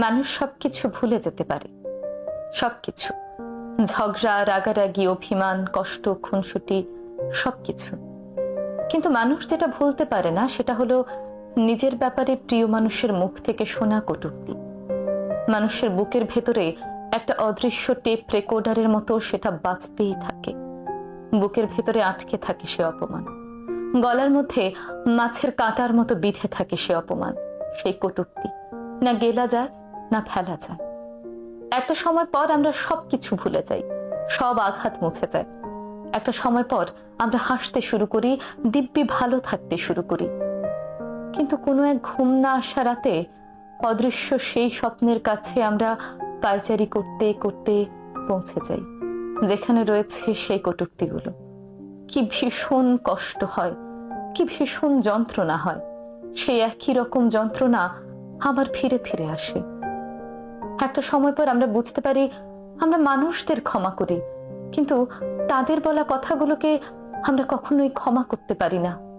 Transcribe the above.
মানুষ সবকিছু ভুলে যেতে পারে। সবকিছু। ঝগড়া, রাগারাগি, অভিমান, কষ্ট, খুনসুটি, সবকিছু। কিন্তু মানুষ যেটা ভুলতে পারে না, সেটা হলো নিজের ব্যাপারে প্রিয় মানুষের মুখ থেকে শোনা কটূক্তি। মানুষের বুকের ভেতরে একটা অদৃশ্য টেপ রেকর্ডারের মতো সেটা বাঁচতেই থাকে। বুকের ভেতরে আটকে থাকে সে অপমান। গলার মধ্যে মাছের কাঁটার মতো বিধে থাকে সে অপমান, সেই কটূক্তি। না গেলা যায় না ফেলা যায় একটা সময় পর আমরা সবকিছু ভুলে যাই, সব আঘাত মুছে যায়। একটা সময় পর আমরা হাসতে শুরু করি, দিব্যি ভালো থাকতে শুরু করি। কিন্তু কোনো এক ঘুম না আসা রাতে অদৃশ্য সেই স্বপ্নের কাছে আমরা পায়চারি করতে করতে পৌঁছে যাই, যেখানে রয়েছে সেই কটূক্তিগুলো। কি ভীষণ কষ্ট হয়, কি ভীষণ যন্ত্রণা হয়, সেই একই রকম যন্ত্রণা আবার ফিরে ফিরে আসে। একটা সময় পর আমরা বুঝতে পারি আমরা মানুষদের ক্ষমা করি। কিন্তু তাদের বলা কথাগুলোকে আমরা কখনোই ক্ষমা করতে পারি না।